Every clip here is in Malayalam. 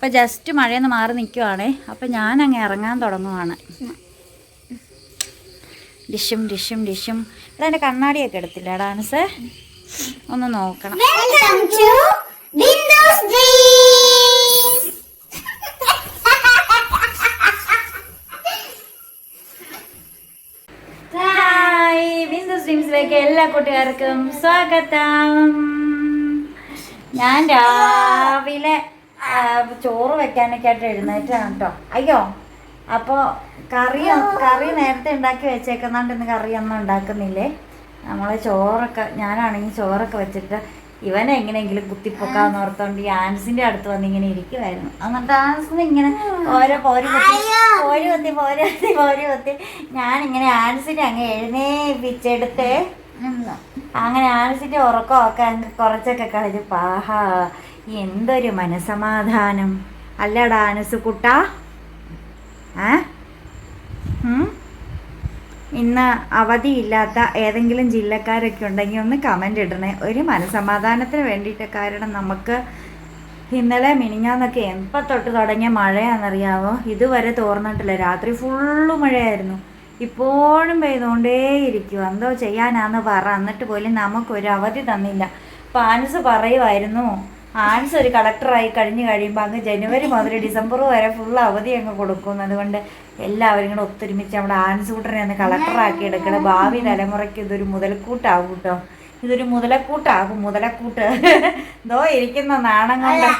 ഇപ്പം ജസ്റ്റ് മഴയൊന്ന് മാറി നിൽക്കുവാണേ അപ്പം ഞാൻ അങ്ങ് ഇറങ്ങാൻ തുടങ്ങുവാണ്. ഡിഷും ഡിഷും ഡിഷും. എടാ എന്റെ കണ്ണാടിയൊക്കെ എടുത്തില്ല ഡാൻസ് ഒന്ന് നോക്കണം. എല്ലാ കൂട്ടുകാർക്കും സ്വാഗതം. ഞാൻ രാവിലെ ചോറ് വെക്കാനൊക്കെ ആയിട്ട് എഴുന്നേറ്റാണ് കേട്ടോ അയ്യോ അപ്പോൾ കറി കറി നേരത്തെ ഉണ്ടാക്കി വെച്ചേക്കുന്നുണ്ട് ഇന്ന് കറിയൊന്നും ഉണ്ടാക്കുന്നില്ലേ? നമ്മൾ ചോറൊക്കെ ഞാനാണെങ്കിൽ ചോറൊക്കെ വെച്ചിട്ട് ഇവനെ എങ്ങനെയെങ്കിലും കുത്തിപ്പൊക്കാന്ന് ഓർത്തോണ്ട് ഈ ആൻസിന്റെ അടുത്ത് വന്ന് ഇങ്ങനെ ഇരിക്കുമായിരുന്നു എന്നിട്ട് ആൻസിന് ഇങ്ങനെ ഓരോ പോരി പോരി കൊത്തി പോരി കൊത്തി പോരി കൊത്തി. ഞാനിങ്ങനെ ആൻസിനെ അങ്ങ് എഴുന്നേപ്പിച്ചെടുത്ത്. അങ്ങനെ ആൻസിന്റെ ഉറക്കമൊക്കെ അങ്ങ് കുറച്ചൊക്കെ കളിച്ച് പാഹാ. എന്തൊരു മനസമാധാനം. അല്ലടാ ആനസ് കുട്ടാ. ഏ? ഇന്ന് അവധിയില്ലാത്ത ഏതെങ്കിലും ജില്ലക്കാരൊക്കെ ഉണ്ടെങ്കിൽ ഒന്ന് കമന്റ് ഇടണേ. ഒരു മനസമാധാനത്തിന് വേണ്ടിയിട്ട് കാരണം നമുക്ക് ഇന്നലെ മിനിഞ്ഞാന്നൊക്കെ എപ്പോൾ തൊട്ട് തുടങ്ങിയ മഴയാണെന്നറിയാവോ ഇതുവരെ തോർന്നിട്ടില്ല. രാത്രി ഫുള്ള് മഴയായിരുന്നു. ഇപ്പോഴും പെയ്തുകൊണ്ടേയിരിക്കും എന്തോ ചെയ്യാനാന്ന് പറ. എന്നിട്ട് പോലും നമുക്കൊരു അവധി തന്നില്ല. പാനസ് പറയുമായിരുന്നു ആൻസ് ഒരു കളക്ടറായി കഴിഞ്ഞു കഴിയുമ്പോൾ അങ്ങ് ജനുവരി മുതൽ ഡിസംബർ വരെ ഫുൾ അവധി അങ്ങ് കൊടുക്കും അതുകൊണ്ട് എല്ലാവരും കൂടെ ഒത്തൊരുമിച്ച് നമ്മുടെ ആൻസ് കൂട്ടനെ ഒന്ന് കളക്ടറാക്കി എടുക്കണം. ഭാവി തലമുറയ്ക്ക് ഇതൊരു മുതൽക്കൂട്ടാവും കേട്ടോ. ഇതൊരു മുതലക്കൂട്ടാകും. മുതലക്കൂട്ട്. എന്തോ ഇരിക്കുന്ന നാണം കൊണ്ട്.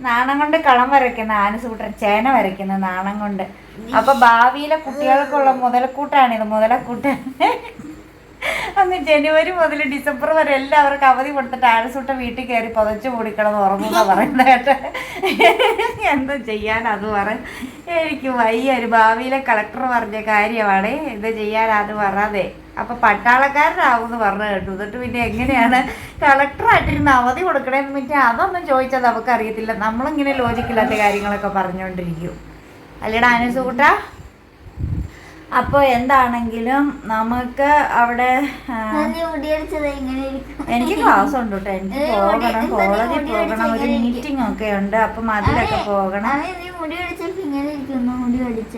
നാണം കൊണ്ട് കളം വരയ്ക്കുന്ന ആനസൂട്ടൻ ചേന വരയ്ക്കുന്ന നാണം കൊണ്ട്. അപ്പൊ ഭാവിയിലെ കുട്ടികൾക്കുള്ള മുതലക്കൂട്ടാണിത് മുതലക്കൂട്ട്. അന്ന് ജനുവരി മുതൽ ഡിസംബർ വരെ എല്ലാവർക്കും അവധി കൊടുത്തിട്ട് ആനസൂട്ടൻ വീട്ടിൽ കയറി പുതച്ചു മൂടിക്കിടന്ന് ഉറങ്ങുന്ന പറയുന്നത് കേട്ട്. എന്താ ചെയ്യാൻ അത് പറ. എനിക്ക് വയ്യ ഒരു ഭാവിയിലെ കളക്ടർ പറഞ്ഞ കാര്യമാണ്. ഇത് ചെയ്യാൻ അത് പറയാതെ അപ്പൊ പട്ടാളക്കാരനാവും എന്ന് പറഞ്ഞു കേട്ടു. എന്നിട്ട് പിന്നെ എങ്ങനെയാണ് കളക്ടറായിട്ടിരുന്ന് അവധി കൊടുക്കണേന്ന് പറ്റി അതൊന്നും ചോദിച്ചാൽ നമുക്കറിയത്തില്ല. നമ്മളിങ്ങനെ ലോജിക്കില്ലാത്ത കാര്യങ്ങളൊക്കെ പറഞ്ഞുകൊണ്ടിരിക്കും അല്ലേടാ അനുസൂട്ട അപ്പോൾ എന്താണെങ്കിലും നമുക്ക് അവിടെ? എനിക്ക് ക്ലാസ് ഉണ്ട് കേട്ടോ എനിക്ക് പോകണം കോളേജിൽ പോകണം ഒരു മീറ്റിംഗ് ഒക്കെ ഉണ്ട്. അപ്പം അതിലൊക്കെ പോകണം. മുടി അടിച്ചപ്പോ ഇങ്ങനെ ഇരിക്കുന്നു മുടി അടിച്ച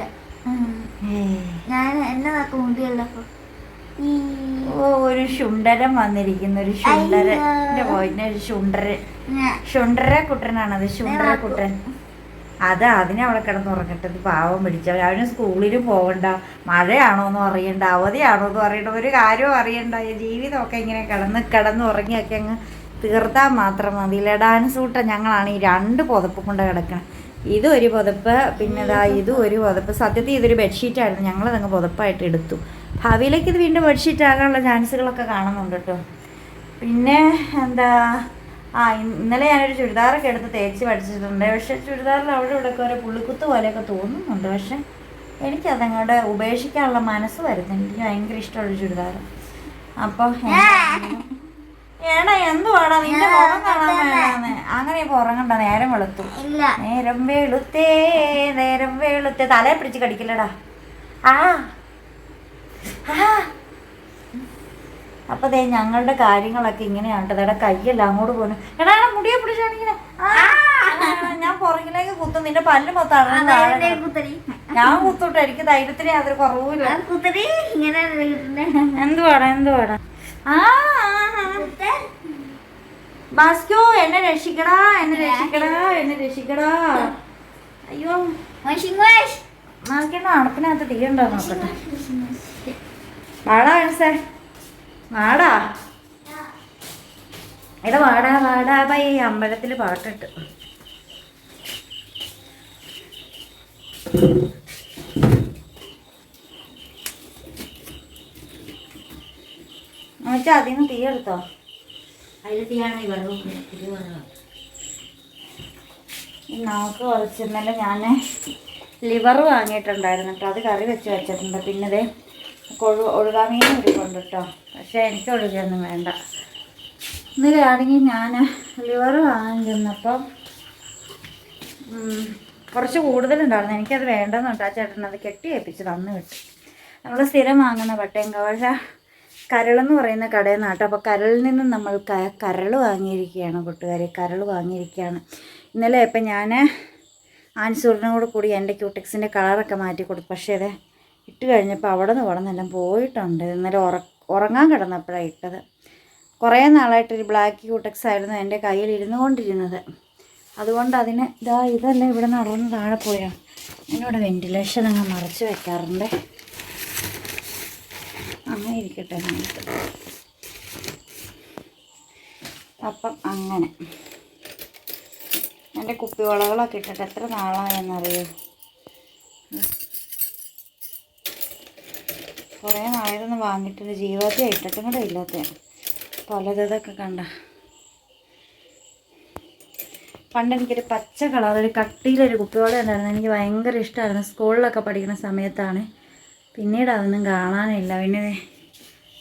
ഞാൻ എന്നെ നോക്ക ഈ. ഓ ഒരു ശുണ്ടരൻ വന്നിരിക്കുന്നു. ഒരു ശുണ്ടരൻ. എന്റെ പോയിന്റ് ഒരു ശുണ്ടരൻ ശുണ്ടര കുട്ടനാണത് ശുണ്ടര കുട്ടൻ അത് അതിനെ അവിടെ കിടന്ന് ഉറങ്ങട്ടെ പാവം പിടിച്ചവൻ. അവന് സ്കൂളിൽ പോകണ്ട മഴയാണോ എന്നും അറിയണ്ട. അവധിയാണോ എന്നും അറിയണ്ട. ഒരു കാര്യവും അറിയണ്ട. ജീവിതമൊക്കെ ഇങ്ങനെ കിടന്ന് കിടന്ന് ഉറങ്ങിയൊക്കെ അങ്ങ് തീർത്താൽ മാത്രം മതി. ഡാൻസ് കൂട്ട ഞങ്ങളാണ് ഈ രണ്ട് പുതപ്പ് കൊണ്ട് കിടക്കണം. ഇതും ഒരു പുതപ്പ് പിന്നെ ഇതാ ഇതും ഒരു പുതപ്പ്. സത്യത്തിൽ ഇതൊരു ബെഡ്ഷീറ്റായിരുന്നു ഞങ്ങളതങ്ങ് പുതപ്പായിട്ട് എടുത്തു. ഭാവിയിലേക്ക് ഇത് വീണ്ടും ബെഡ്ഷീറ്റ് ആകാനുള്ള ചാൻസുകളൊക്കെ കാണുന്നുണ്ട് കേട്ടോ. പിന്നെ എന്താ ആ ഇന്നലെ ഞാനൊരു ചുരിദാറൊക്കെ എടുത്ത് തേച്ച് പഠിച്ചിട്ടുണ്ട്. പക്ഷെ ചുരിദാറിൽ അവിടെ ഇവിടെ ഒക്കെ ഒരു പുള്ളിക്കുത്ത് പോലെയൊക്കെ തോന്നുന്നുണ്ട്. പക്ഷെ എനിക്കതങ്ങോട്ട് ഉപേക്ഷിക്കാനുള്ള മനസ്സ് വരുന്നില്ല. എനിക്ക് ഭയങ്കര ഇഷ്ടമുള്ള ചുരിദാർ. അപ്പോൾ ഏടാ എന്തുവാടാ? നിന്റെ മുഖം കാണാൻ വേണമെന്ന് അങ്ങനെ ഇപ്പൊ ഉറങ്ങണ്ട. നേരം വെളുത്തു. നേരം വെളുത്തേ നേരം വെളുത്തേ. തലയെ പിടിച്ച് കടിക്കില്ലടാ. ആ ആ. അപ്പൊ ദേ ഞങ്ങളുടെ കാര്യങ്ങളൊക്കെ ഇങ്ങനെയാണ് കേട്ടോ എടാ കയ്യല്ല അങ്ങോട്ട് പോകുന്നു എടാ മുടിയെ പിടിച്ചാണിങ്ങനെ ഞാൻ പുറകിലേക്ക് കുത്തും. നിന്റെ പല്ല് മൊത്തം ഞാൻ കുത്തോട്ടെ എനിക്ക് ധൈര്യത്തിന് യാതൊരു കുറവുമില്ല. എന്തുവാടാ എന്തുവാടാ? ആ. ബാസ്കോ എന്നെ രക്ഷിക്കടാ എന്നെ രക്ഷിക്കടാ എന്നെ രക്ഷിക്കടാ. അയ്യോ. വാഷിംഗ് അണപ്പിനകത്ത് തീ നോക്കട്ടെ. വാടാ മനസ്സേ വാടാ. എടാ വാടാ വാടാ. ബൈ അമ്പലത്തിൽ പാട്ടിട്ട്. അമ്മച്ചാ അതിൽ നിന്ന് തീ എടുത്തോ? അതിൽ തീയാണ് വെള്ളം നമുക്ക് കുറച്ച് ഇന്നലെ ഞാൻ ലിവർ വാങ്ങിയിട്ടുണ്ടായിരുന്നു കേട്ടോ. അത് കറി വെച്ച് വെച്ചിട്ടുണ്ട്. പിന്നെ ഇതേ ഒഴുകാ മീൻ ഇരിപ്പുണ്ട് കേട്ടോ പക്ഷേ എനിക്ക് ഒഴുകിയൊന്നും വേണ്ട. ഇന്നലെ ആണെങ്കിൽ ഞാൻ ലിവർ വാങ്ങാൻ കുറച്ച് കൂടുതലുണ്ടായിരുന്നു. എനിക്കത് വേണ്ടെന്ന് കേട്ടോ ആ ചേട്ടൻ അത് കെട്ടി ഏൽപ്പിച്ച് തന്നു കിട്ടി നമ്മൾ സ്ഥിരം വാങ്ങുന്ന പട്ടയം കവഴ കരളെന്ന് പറയുന്ന കടയിൽ കേട്ടോ അപ്പോൾ കരളിൽ നിന്നും നമ്മൾ ക കരൾ വാങ്ങിയിരിക്കുകയാണ് കൂട്ടുകാരെ. കരൾ വാങ്ങിയിരിക്കുകയാണ്. ഇന്നലെ ഇപ്പം ഞാൻ ആൻസൂറിനോട് കൂടി എന്റെ ക്യൂടെക്സിന്റെ കളറൊക്കെ മാറ്റി കൊടുത്തു. പക്ഷേ അത് ഇട്ട് കഴിഞ്ഞപ്പോൾ അവിടെ നിന്ന് ഇവിടെ നിന്നെല്ലാം പോയിട്ടുണ്ട്. ഇന്നലെ ഉറ ഉറങ്ങാൻ കിടന്നപ്പോഴാണ് ഇട്ടത്. കുറേ നാളായിട്ടൊരു ബ്ലാക്ക് ക്യൂട്ടക്സ് ആയിരുന്നു എന്റെ കയ്യിൽ ഇരുന്നു കൊണ്ടിരുന്നത് അതുകൊണ്ട് അതിന് ഇതാ ഇതല്ല ഇവിടെ നടന്ന് താഴെ പോയാൽ എന്നോട് വെന്റിലേഷൻ അങ്ങ് മറച്ച് വെക്കാറുണ്ട്. അങ്ങനെ ഇരിക്കട്ടെ നമുക്ക്. അപ്പം അങ്ങനെ. എന്റെ കുപ്പിവളകളൊക്കെ ഇട്ടിട്ട് എത്ര നാളായെന്നറിയോ? കുറേ നാളായിരുന്നു വാങ്ങിയിട്ടുണ്ട് ജീവാതി ഇട്ടിട്ടും കൂടെ ഇല്ലാത്ത പലതൊക്കെ കണ്ട. പണ്ട് എനിക്കൊരു പച്ച കളർ ഒരു കട്ടിയിലൊരു കുപ്പിവള ഉണ്ടായിരുന്നു. എനിക്ക് ഭയങ്കര ഇഷ്ടമായിരുന്നു. സ്കൂളിലൊക്കെ പഠിക്കുന്ന സമയത്താണ്. പിന്നീട് അതൊന്നും കാണാനില്ല. പിന്നെ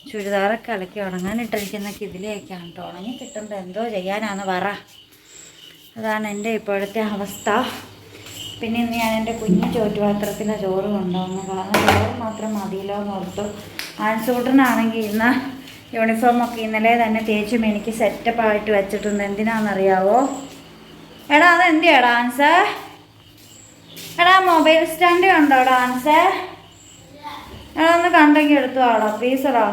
ചുരിദാറൊക്കെ അലക്കി ഉണങ്ങാനിട്ടിരിക്കുന്ന ഇതിലേക്കാണ് കേട്ടോ. ഉണങ്ങി കിട്ടുമ്പോൾ എന്തോ ചെയ്യാനാന്ന് പറ. അതാണ് എന്റെ ഇപ്പോഴത്തെ അവസ്ഥ. പിന്നെ ഇന്ന് ഞാൻ എന്റെ കുഞ്ഞു ചോറ്റുപാത്രത്തിലെ ചോറ് കൊണ്ടുവന്നു. കളഞ്ഞ ചോറ് മാത്രം മതിയല്ലോ എന്ന് ഓർത്തു. ആൺസൂട്ടനാണെങ്കിൽ ഇന്ന് യൂണിഫോമൊക്കെ ഇന്നലെ തന്നെ തേച്ചും എനിക്ക് സെറ്റപ്പ് ആയിട്ട് വെച്ചിട്ടുണ്ട്. എന്തിനാണെന്നറിയാവോ? എടാ അത് ആൻസർ എടാ മൊബൈൽ സ്റ്റാൻഡ് ഉണ്ടോ ഡാൻസ് എടാ ഒന്ന് കണ്ടെങ്കിൽ എടുത്തു ആടാ പ്ലീസ് എടാ.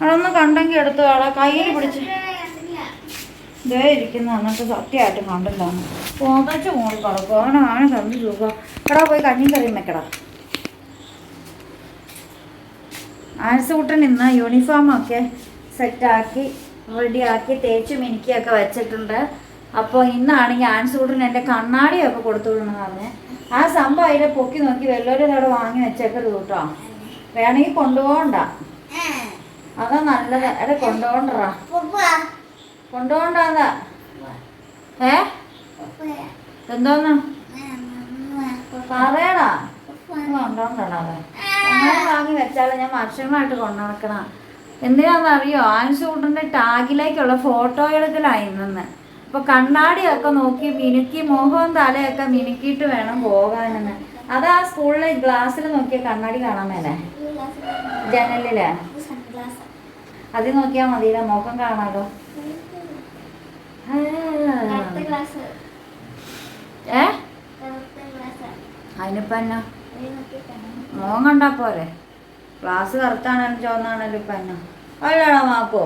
എടാ ഒന്ന് കണ്ടെങ്കിൽ എടുത്തു ആടാ കയ്യിൽ പിടിച്ച് ദേ ഇരിക്കുന്ന എന്നിട്ട് സത്യമായിട്ട് കണ്ടില്ല. പോകച്ച് മോളി കിടക്കും അവനെ കണ്ടു സുഖം എടാ പോയി കഞ്ഞി കറിയും വെക്കടാ. ആനസുകുട്ടൻ ഇന്ന് യൂണിഫോമൊക്കെ സെറ്റാക്കി റെഡിയാക്കി തേച്ച് മിനുക്കിയൊക്കെ വെച്ചിട്ടുണ്ട്. അപ്പോൾ ഇന്നാണെങ്കിൽ ആൻസൂട്ടൻ എന്റെ കണ്ണാടിയൊക്കെ കൊടുത്തു വിടണമെന്ന് പറഞ്ഞ്. ആ സംഭവം അതിനെ പൊക്കി നോക്കി വല്ലവരും അവിടെ വാങ്ങി വെച്ചേക്കരുത് കേട്ടോ. വേണമെങ്കിൽ കൊണ്ടുപോകണ്ട. അതാ നല്ലത്. എടാ കൊണ്ടുപോകണ്ടറാ കൊണ്ടുപോകണ്ടാ ഏ? എന്തോന്ന്? പറയടാ. കൊണ്ടോണ്ടടാ അതെ അങ്ങനെ വാങ്ങി വെച്ചാൽ ഞാൻ വർഷങ്ങളായിട്ട് കൊണ്ടുനടക്കണ. എന്തിനാണെന്നറിയോ ആൻസൂട്ടിന്റെ ടാഗിലേക്കുള്ള ഫോട്ടോ എടുക്കലായി നിന്ന് അപ്പൊ കണ്ണാടിയൊക്കെ നോക്കി മിനുക്കി മുഖവും തലയൊക്കെ മിനുക്കിയിട്ട് വേണം പോകാനെന്ന്. അതാ സ്കൂളിലെ ഗ്ലാസ്സിൽ നോക്കിയ കണ്ണാടി കാണാൻ മേലെ. ജനലിലെ. അതിൽ നോക്കിയാൽ മതിയില്ല മുഖം കാണാലോ. ആ. ഏ? അതിനിപ്പോ എന്നാ? മോൻ കണ്ടാ പോരെ. ക്ലാസ് കറുത്താണേലും ചോന്നാണല്ലോ ഇപ്പൊ എന്നാ? അല്ലടാ മാപ്പോ.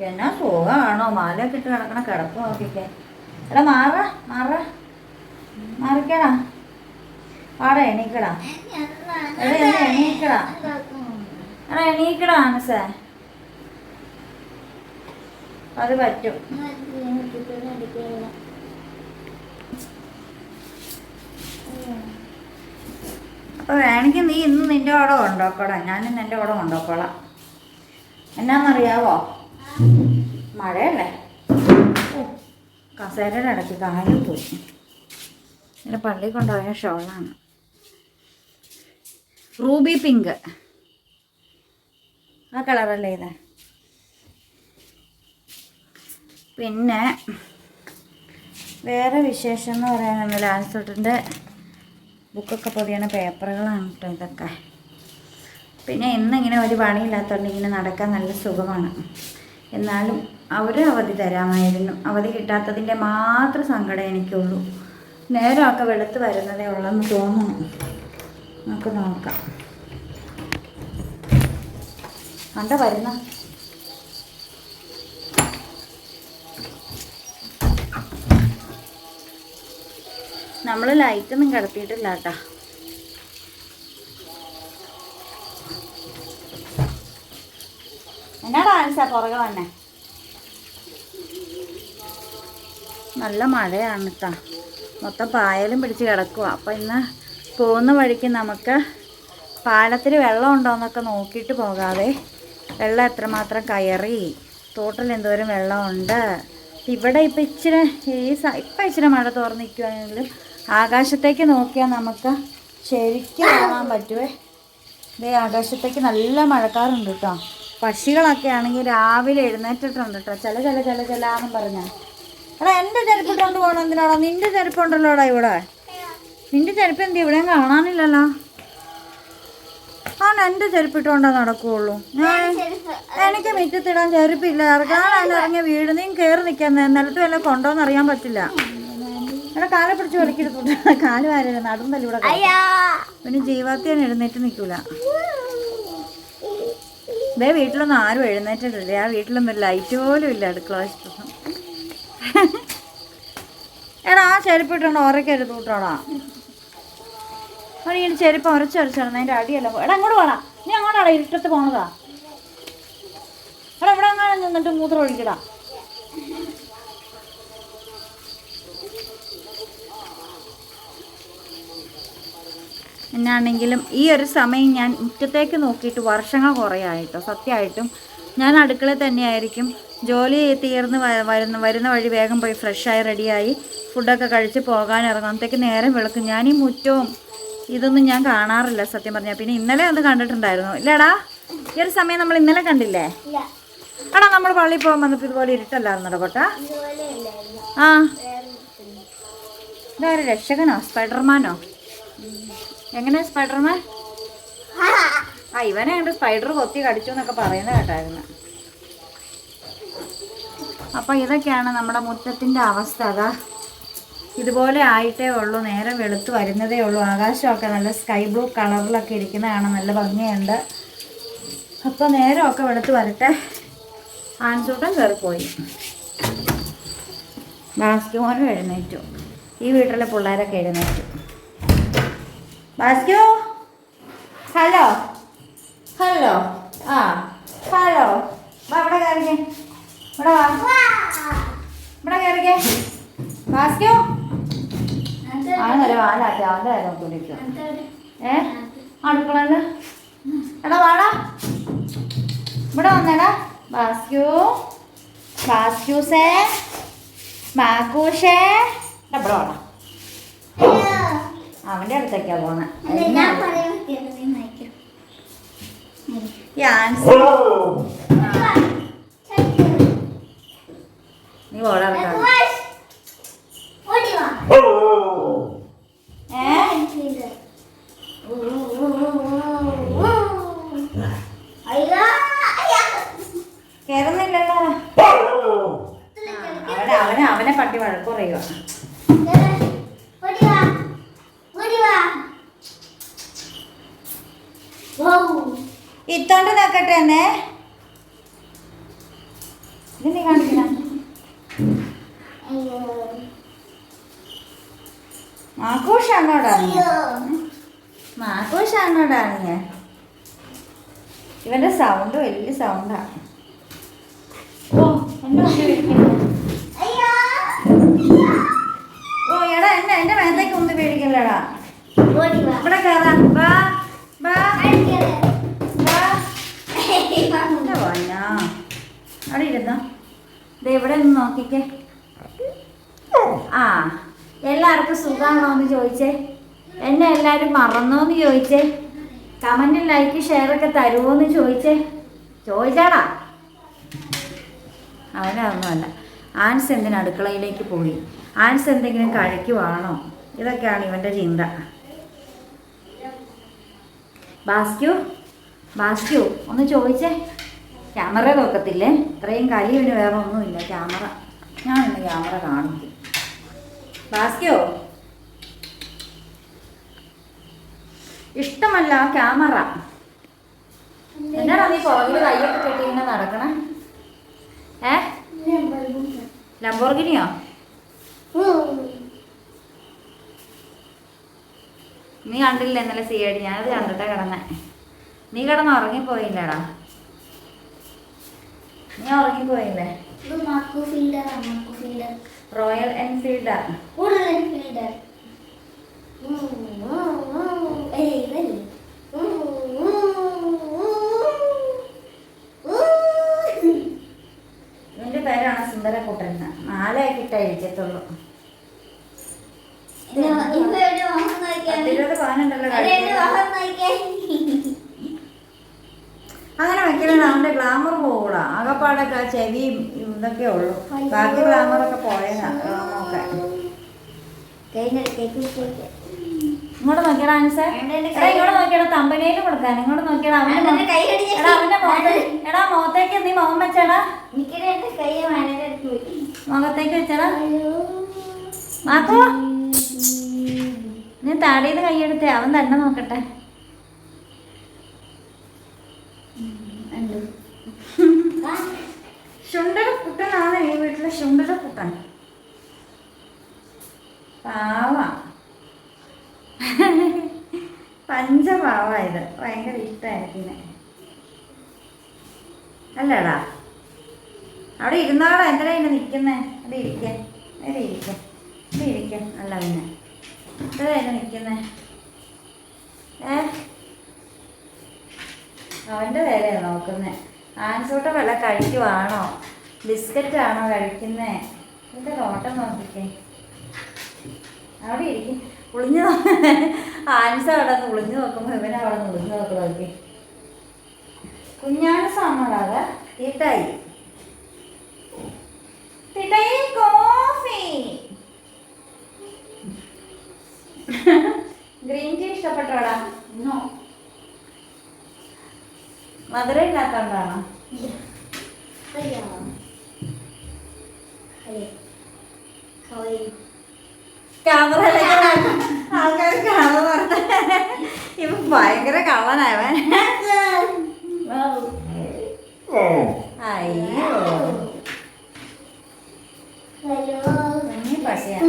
എന്നാ സുഖമാണോ മാലയൊക്കെ ഇട്ട് കിടക്കണ കിടപ്പ് നോക്കിക്കേ. എടാ മാറ മാറ. മാറിക്കടാ. പാടാ എണീക്കടാ. എടാ എണീക്കടാ. എടാ എണീക്കടാ ആനസേ അത് പറ്റും. അപ്പോൾ വേണമെങ്കിൽ നീ ഇന്ന് നിന്റെ കൂടെ കൊണ്ടോക്കോളാം ഞാനിന്ന് എന്റെ കൂടെ കൊണ്ടോക്കോളാം. എന്നാന്നറിയാവോ? മഴയല്ലേ? കസേരയുടെ ഇടയ്ക്ക് കാലും പോയി. എന്റെ പള്ളി കൊണ്ടുപോയ ഷോളാണ്. Ruby pink. ആ കളറല്ലേ ഇത്? പിന്നെ വേറെ വിശേഷം എന്ന് പറയാനൊന്നുമില്ല ലാൻസോട്ടിന്റെ ബുക്കൊക്കെ പൊതിയണ പേപ്പറുകളാണ് കേട്ടോ ഇതൊക്കെ. പിന്നെ ഇന്നിങ്ങനെ ഒരു പണിയില്ലാത്തതുകൊണ്ട് ഇങ്ങനെ നടക്കാൻ നല്ല സുഖമാണ്. എന്നാലും അവർ അവധി തരാമായിരുന്നു. അവധി കിട്ടാത്തതിന്റെ മാത്രം സങ്കടം എനിക്കുള്ളൂ. നേരമൊക്കെ വെളുത്ത് വരുന്നതേ ഉള്ളെന്ന് തോന്നുന്നു. നമുക്ക് നോക്കാം. കണ്ട വരുന്ന നമ്മൾ ലൈറ്റൊന്നും കിടത്തിയിട്ടില്ല കേട്ടാ എന്നാ ഡാൻസാ പുറകെ വന്നെ? നല്ല മഴയാണ് കേട്ടോ മൊത്തം പായലും പിടിച്ച് കിടക്കുക അപ്പം ഇന്ന് പോകുന്ന വഴിക്ക് നമുക്ക് പാലത്തിൽ വെള്ളം ഉണ്ടോ എന്നൊക്കെ നോക്കിയിട്ട് പോകാതെ വെള്ളം എത്രമാത്രം കയറി? തോട്ടിൽ എന്തോരം വെള്ളമുണ്ട്? ഇവിടെ ഇപ്പം ഇച്ചിരി ഈ ഇപ്പം ഇച്ചിരി മഴ തോർന്നിരിക്കുവാണെങ്കിലും ആകാശത്തേക്ക് നോക്കിയാൽ നമുക്ക് ശരിക്കും കാണാൻ പറ്റുവേ. ഇതേ ആകാശത്തേക്ക് നല്ല മഴക്കാറുണ്ട് കേട്ടോ പക്ഷികളൊക്കെ ആണെങ്കിൽ രാവിലെ എഴുന്നേറ്റിട്ടുണ്ട് കേട്ടോ ചില ചില ചില ചിലാന്നും പറഞ്ഞാൽ എടാ എന്റെ ചെരുപ്പിട്ടുകൊണ്ട് പോകണം എന്തിനാടാ? നിന്റെ ചെരുപ്പുണ്ടല്ലോടാ ഇവിടെ? നിന്റെ ചെരുപ്പ് എന്ത് ഇവിടെയും കാണാനില്ലല്ലോ. ആണ് എന്റെ ചെരുപ്പിട്ടുകൊണ്ടാ നടക്കുകയുള്ളൂ എനിക്ക് മുറ്റത്തിടാൻ ചെരുപ്പില്ല. ഇറങ്ങാൻ ഇറങ്ങിയ വീട്? നീ കയറി നിൽക്കാൻ നിലത്ത് വല്ല കൊണ്ടോന്നറിയാൻ പറ്റില്ല. എടാ കാലെ പിടിച്ച് വലിക്കരുത്. കാൽ വാരരുത് നടുന്നല്ല ഇവിടെ പിന്നെ ജീവാത്തിയാണ് എഴുന്നേറ്റ് നിൽക്കൂല. ഇതേ വീട്ടിലൊന്നും ആരും എഴുന്നേറ്റിട്ടില്ല. ആ വീട്ടിലൊന്നും ലൈറ്റ് പോലും ഇല്ല അടുക്കള വശത്തൊന്നും. എടാ ആ ചെരുപ്പ് ഇട്ടോണ്ട് ഉറക്കരുത് കൂട്ടോടാ അവിടെ ഈ ചെരുപ്പ് ഉരച്ചുരച്ചാണ് അതിന്റെ അടിയല്ല എടാ അങ്ങോട്ട് പോടാ. നീ അങ്ങോട്ടാടാ ഇരുട്ടത്ത് പോണതാ. എടാ ഇവിടെ അങ്ങനെ നിന്നിട്ട് മൂത്രം ഒഴിക്കടാ. എന്നാണെങ്കിലും ഈ ഒരു സമയം ഞാൻ മുറ്റത്തേക്ക് നോക്കിയിട്ട് വർഷങ്ങൾ കുറേ ആയിട്ടോ സത്യമായിട്ടും ഞാൻ അടുക്കള തന്നെയായിരിക്കും. ജോലി തീർന്ന് വരുന്ന വരുന്ന വഴി വേഗം പോയി ഫ്രഷായി റെഡിയായി ഫുഡൊക്കെ കഴിച്ച് പോകാൻ ഇറങ്ങുമ്പോഴത്തേക്ക് നേരം വിളക്കും. ഞാൻ ഈ മുറ്റവും ഇതൊന്നും ഞാൻ കാണാറില്ല സത്യം പറഞ്ഞാൽ പിന്നെ ഇന്നലെ അത് കണ്ടിട്ടുണ്ടായിരുന്നു. ഇല്ലടാ ഈ ഒരു സമയം നമ്മൾ ഇന്നലെ കണ്ടില്ലേ? എടാ നമ്മൾ പള്ളിയിൽ പോകാൻ വന്നപ്പോൾ ഇതുപോലെ ഇരുട്ടല്ലായിരുന്നോ കൊട്ട ആ. ഇതാ ഒരു രക്ഷകനോ സ്പൈഡർമാനോ എങ്ങനെ സ്പൈഡർമാൻ? ആ ഇവനെ കണ്ട് സ്പൈഡർ കൊത്തി കടിച്ചു എന്നൊക്കെ പറയുന്ന കേട്ടായിരുന്നു. അപ്പോൾ ഇതൊക്കെയാണ് നമ്മുടെ മുറ്റത്തിന്റെ അവസ്ഥ. അതാ ഇതുപോലെ ആയിട്ടേ ഉള്ളൂ. നേരം വെളുത്ത് വരുന്നതേ ഉള്ളൂ. ആകാശമൊക്കെ നല്ല സ്കൈ ബ്ലൂ കളറിലൊക്കെ ഇരിക്കുന്നതാണ് നല്ല ഭംഗിയുണ്ട്. അപ്പോൾ നേരമൊക്കെ വെളുത്ത് വരട്ടെ. ആൺസൂട്ടം കയറിപ്പോയി. ബാസ്കിമോനും എഴുന്നേറ്റു. ഈ വീട്ടിലെ പിള്ളേരൊക്കെ എഴുന്നേറ്റു. ബാസ്ക്യു ഹലോ ഹലോ ആ ഹലോ വാ ഇവിടെ കയറിക്കേ ഇവിടെ വാ ഇവിടെ കയറിക്കേ ബാസ്ക്യു ആണെന്നല്ലേ വാലാട്ടെ അവന്റെ കാര്യം തുണിക്കും ഏ അടുക്കളല്ല എടാ വാടാ ഇവിടെ വന്നേടാ ബാസ്ക്യു ബാസ്ക്യൂസേ മാക്കൂഷേ ഇവിടെ വാടാ അവന്റെ അടുത്തേക്കാ പോണേ നീ കയറുന്നില്ലല്ലോ അവനെ അവനെ അവനെ പട്ടി വഴക്ക് പറയുക ഓടി വാ ഓടി വാ വൗ നോക്കട്ടെ എന്നേ ഇത് നീ കാണിക്കണം? ഇവന്റെ സൗണ്ട് വലിയ സൗണ്ടാണ് ഓ എന്റെ ദേ ഇവിടെ നിന്ന് നോക്കിക്കേ? ആ എല്ലാവർക്കും സുഖമാണോ എന്ന് ചോദിച്ചേ. എന്നെ എല്ലാവരും മറന്നോ എന്ന് ചോദിച്ചേ. കമന്റ് ലൈക്ക് ഷെയർ ഒക്കെ തരുമോ എന്ന് ചോദിച്ചേ. ചോദിച്ചാടാ. അവനൊന്നുമല്ല ആൻസ് എന്തിനു അടുക്കളയിലേക്ക് പോയി? ആൻസ് എന്തെങ്കിലും കഴിക്കുവാണോ? ഇതൊക്കെയാണ് ഇവന്റെ ചിന്ത. ബാസ്ക്യു ബാസ്ക്യു ഒന്ന് ചോദിച്ചേ. ക്യാമറ നോക്കത്തില്ലേ? ഇത്രയും കലിയുണ്ട് വേറെ ഒന്നുമില്ല. ക്യാമറ. ഞാൻ ഇന്ന് ക്യാമറ കാണിക്കും. ബാസ്കിയോ ഇഷ്ടമല്ല ക്യാമറ. എന്നാടാ നീ പുറകിൽ കൈയൊക്കെ കെട്ടി ഇങ്ങനെ നടക്കണേ? ഏ? ലംബോർഗിനിയോ? നീ കണ്ടില്ല ഇന്നലെ സി ഐ ഡി. ഞാനത് കണ്ടിട്ടാ കിടന്നെ. നീ കിടന്ന് ഉറങ്ങിപ്പോയില്ലടാ നീ ഉറങ്ങിപ്പോയില്ലേ ഇത് മാക്കു ഫീൽഡർ മാക്കു ഫീൽഡർ റോയൽ എൻഫീൽഡർ കൂടുതൽ ഫീൽഡർ ഏയ് ഇതല്ലേ? നിന്റെ പേരാണ് സുന്ദരക്കുട്ടൻ. നാലാക്കിട്ടേ ഇരിക്കത്തുള്ളൂ. പത്തിരുപത് പവനുണ്ടല്ലോ എവിടെ കഴിക്കാൻ. വാഹനം നോക്കിയാൽ അങ്ങനെ വെക്കണേ അവന്റെ ഗ്ലാമർ പോകൂടാ. ആകപ്പാടൊക്കെ ആ ചെവിയും ഇതൊക്കെ ഉള്ളു. ബാക്കി ഗ്ലാമറൊക്കെ പോയതാ ഗ്ലാമറൊക്കെ ഇങ്ങോട്ട് നോക്കിയടാ ആൻസർ ഇങ്ങോട്ട് നോക്കിയടാ തമ്പനയിൽ കൊടുക്കാൻ. ഇങ്ങോട്ട് നോക്കിയടാ അവന്റെ എടാ അവന്റെ മുഖത്ത് എടാ മുഖത്തേക്ക് നീ മുഖം വെച്ചടാ. മുഖത്തേക്ക് വെച്ചടാ. മാക്കോ. നീ താടിയിൽ കൈയെടുത്തേ അവൻ തന്നെ നോക്കട്ടെ. ഉണ്ട്. കുട്ടനാണ് ഈ വീട്ടിലെ ശുണ്ടട കുട്ടൻ പാവ. പഞ്ചപാവ ഇത്. ഭയങ്കര ഇഷ്ടമായിരിക്കും അല്ലടാ. അവിടെ ഇരുന്നാടോ എന്തിനാ ഇങ്ങനെ നിൽക്കുന്നേ അവിടെ ഇരിക്കേ. അവിടെ ഇരിക്കേ. അവിടെ ഇരിക്കേ. അല്ല പിന്നെ. എന്തിനാ ഇങ്ങനെ നിൽക്കുന്നേ ഏ? അവന്റെ വേലയാണ് നോക്കുന്നത് ആൻസോട്ട വല്ല കഴിക്കുവാണോ? ബിസ്ക്കറ്റ് ആണോ കഴിക്കുന്നേ? ഇതിന്റെ നോട്ടം നോക്കിക്കേ. അവിടെ ഇരിക്കും. ഒളിഞ്ഞു ആൻസ അവിടെ നിന്ന് ഒളിഞ്ഞു നോക്കുമ്പോൾ ഇവനെ അവിടെ നിന്ന് ഒളിഞ്ഞു നോക്കി നോക്കി. കുഞ്ഞാണ് സാമ്പാറാക. തീട്ടായി. തീട്ടായി കോഫി. ഗ്രീൻ ടീ ഇഷ്ടപ്പെട്ടോടാ. No. മധുര ഇല്ലാത്തണ്ടാണോ ക്യാമറയിലേക്ക് ആൾക്കാർ കാണാൻ പറഞ്ഞ ഇപ്പൊ ഭയങ്കര കള്ളനായവൻ അയ്യോ. പശയാണ്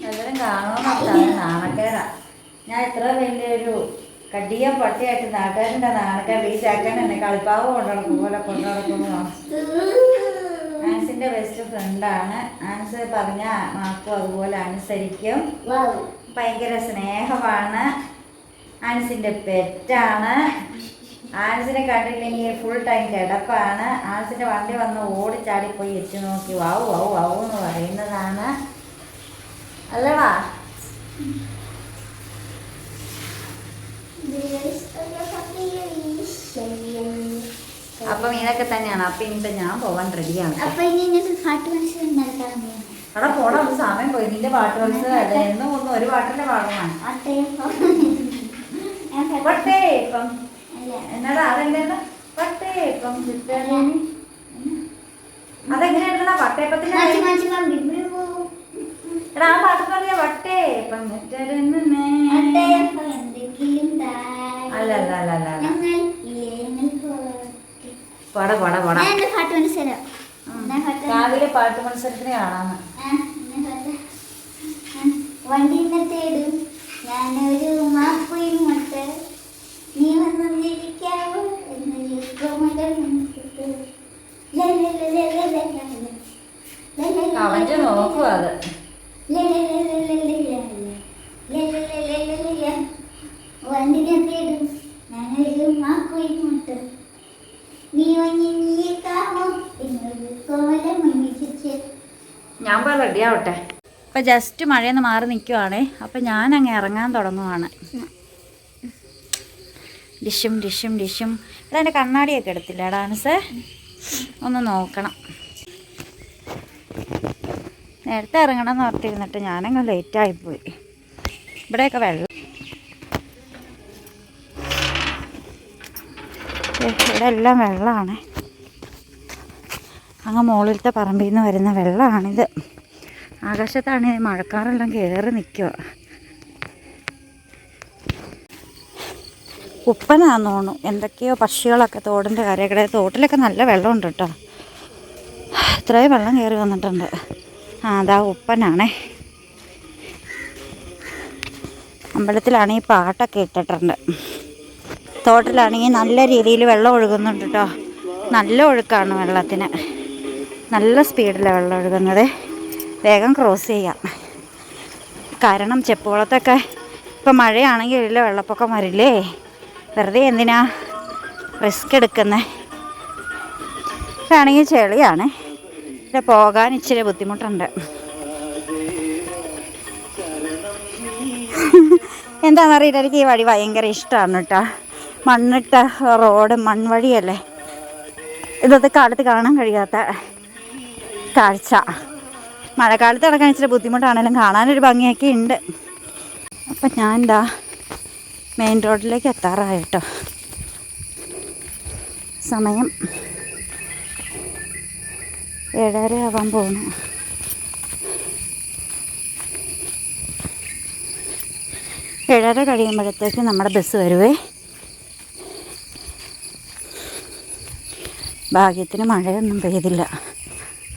എല്ലാവരും കാണുമെന്നാണ് നാണക്കേടാ. ഞാൻ ഇത്ര വലിയൊരു കടിയ പട്ടിയായിട്ട് നാട്ടുകാരന്റെ നാണക്കാൻ വീട്ടാക്കാൻ എന്നെ കളിപ്പാവ് കൊണ്ടുനടക്കും പോലെ കൊണ്ടുനടക്കുന്നു ആൻസിന്റെ ബെസ്റ്റ് ഫ്രണ്ടാണ് ആൻസ് പറഞ്ഞ മാക്കും അതുപോലെ അനുസരിക്കും. ഭയങ്കര സ്നേഹമാണ്. ആൻസിന്റെ പെറ്റാണ്. ആൻസിനെ കണ്ടില്ലെങ്കിൽ ഫുൾ ടൈം കിടപ്പാണ്. ആൻസിന്റെ വണ്ടി വന്ന് ഓടിച്ചാടി പോയി എത്തി നോക്കി. വാവു വാവു വാവു എന്ന് പറയുന്നതാണ്. a happy അപ്പം ഇതൊക്കെ തന്നെയാണ്. അപ്പം ഇനിയിപ്പം ഞാൻ പോവാൻ റെഡിയാണ് ഇനി അവിടെ പോടാ സമയം പോയി. നിന്റെ പാട്ട് മത്സരം അതായിരുന്നു ഒന്നും ഒരു പാട്ടിന്റെ പാടമാണ് വട്ടേപ്പം എന്നടാ ആ പറഞ്ഞ അല്ല അല്ല അല്ല അല്ല അല്ല പട പട പട രാവിലെ പാട്ട് മത്സരത്തിന് കാണാന്ന് വണ്ടി തേടും ഞാനൊരു മാപ്പുയും നീ വന്നും ജീവിക്കാവോ എന്ന് അവന്റെ നോക്കുക അത് അപ്പം ജസ്റ്റ് മഴയൊന്ന് മാറി നിൽക്കുവാണേ അപ്പം ഞാൻ അങ്ങ് ഇറങ്ങാൻ തുടങ്ങുവാണ്. ഡിഷും ഡിഷും ഡിഷും. ഇവിടെ എന്റെ കണ്ണാടിയൊക്കെ എടുത്തില്ല ഡാൻസ് ഒന്ന് നോക്കണം. നേരത്തെ ഇറങ്ങണം എന്ന് ഓർത്തിരുന്നിട്ട് ഞാനങ്ങ് ലേറ്റായിപ്പോയി ഇവിടെയൊക്കെ വെള്ളം. ഇവിടെ എല്ലാം വെള്ളമാണ് അങ്ങ് മുകളിലത്തെ പറമ്പിൽ നിന്ന് വരുന്ന വെള്ളമാണിത് ആകാശത്താണെങ്കിൽ മഴക്കാറെല്ലാം കയറി നിൽക്കുക ഉപ്പനാന്ന് തോന്നുന്നു. എന്തൊക്കെയോ പക്ഷികളൊക്കെ തോടിന്റെ കരയുടെ തോട്ടിലൊക്കെ നല്ല വെള്ളമുണ്ട് കേട്ടോ. ഇത്രയും വെള്ളം കയറി വന്നിട്ടുണ്ട്. ആ അതാ ഉപ്പനാണേ. അമ്പലത്തിലാണ് ഈ പാട്ടൊക്കെ ഇട്ടിട്ടുണ്ട്. തോട്ടിലാണെങ്കിൽ നല്ല രീതിയിൽ വെള്ളം ഒഴുകുന്നുണ്ട് കേട്ടോ. നല്ല ഒഴുക്കാണ് വെള്ളത്തിന്. നല്ല സ്പീഡിലാണ് വെള്ളം ഒഴുകുന്നത്. വേഗം ക്രോസ് ചെയ്യാം. കാരണം ചെപ്പുവളത്തൊക്കെ ഇപ്പം മഴയാണെങ്കിൽ ഇല്ല വെള്ളപ്പൊക്കം വരില്ലേ? വെറുതെ എന്തിനാ റിസ്ക് എടുക്കുന്നത് ഇതാണെങ്കിൽ ചെളിയാണ്. ഇവിടെ പോകാൻ ഇച്ചിരി ബുദ്ധിമുട്ടുണ്ട്. എന്താണെന്നറിയില്ല എനിക്ക് ഈ വഴി ഭയങ്കര ഇഷ്ടമാണ് കേട്ടോ മണ്ണിട്ട റോഡ് മൺവഴിയല്ലേ? ഇതൊക്കെ കാലത്ത് കാണാൻ കഴിയാത്ത കാഴ്ച. മഴക്കാലത്ത് നടക്കാൻ ഇച്ചിരി ബുദ്ധിമുട്ടാണെങ്കിലും കാണാനൊരു ഭംഗിയൊക്കെ ഉണ്ട്. അപ്പം ഞാൻ എന്താ മെയിൻ റോഡിലേക്ക് എത്താറായി കേട്ടോ. സമയം ഏഴര ആവാൻ പോകുന്നു ഏഴര കഴിയുമ്പോഴത്തേക്ക് നമ്മുടെ ബസ് വരുവേ. ഭാഗ്യത്തിന് മഴയൊന്നും പെയ്തില്ല.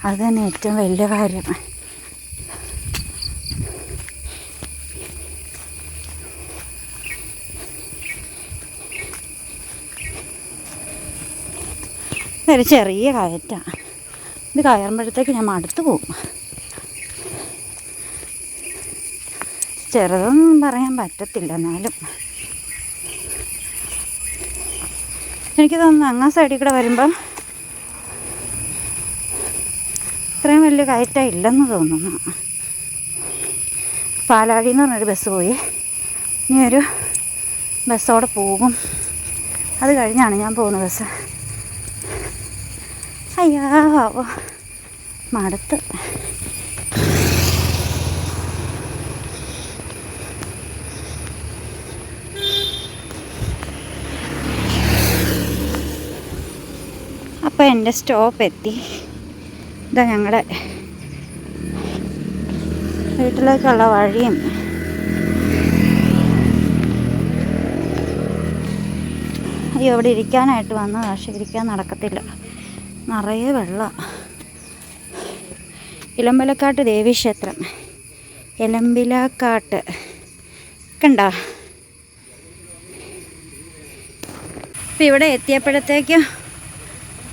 അത് തന്നെ ഏറ്റവും വലിയ കാര്യം. ഇതൊരു ചെറിയ കയറ്റാണ് ഇത് കയറുമ്പോഴത്തേക്ക് ഞാൻ മടുത്തു പോകും ചെറുതൊന്നും പറയാൻ പറ്റത്തില്ല എന്നാലും. എനിക്ക് തോന്നുന്നു അങ്ങാ സൈഡിൽ കൂടെ വരുമ്പം ഇത്രയും വലിയ കയറ്റം ഇല്ലെന്ന് തോന്നുന്നു. പാലാഴി എന്ന് പറഞ്ഞൊരു ബസ് പോയി. ഇനി ഒരു ബസ്സോടെ പോകും. അത് കഴിഞ്ഞാണ് ഞാൻ പോകുന്ന ബസ് അയ്യാ ഓ മടുത്ത്. അപ്പോൾ എന്റെ സ്റ്റോപ്പ് എത്തി. ഇതാ ഞങ്ങളുടെ വീട്ടിലേക്കുള്ള വഴിയും. അയ്യോ ഇവിടെ ഇരിക്കാനായിട്ട് വന്നു പക്ഷെ ഇരിക്കാൻ നടക്കത്തില്ല. നിറയെ വെള്ളം. ഇലമ്പലക്കാട്ട് ദേവീക്ഷേത്രം. ഇലമ്പിലക്കാട്ട് കണ്ട? ഇപ്പം ഇവിടെ എത്തിയപ്പോഴത്തേക്കും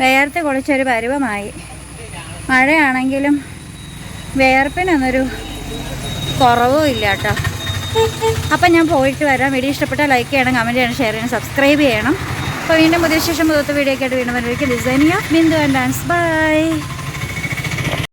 വേർത്ത് കുളിച്ചൊരു പരുവമായി. മഴയാണെങ്കിലും വേർപ്പിനൊന്നൊരു കുറവും ഇല്ല കേട്ടോ അപ്പം ഞാൻ പോയിട്ട് വരാം. വീഡിയോ ഇഷ്ടപ്പെട്ടാൽ ലൈക്ക് ചെയ്യണം കമന്റ് ചെയ്യണം ഷെയർ ചെയ്യണം സബ്സ്ക്രൈബ് ചെയ്യണം. അപ്പോൾ വീണ്ടും പുതിയ ശേഷം പുതുത്ത വീഡിയോ ആയിട്ട് വീണ്ടും designing of Bindu and dance by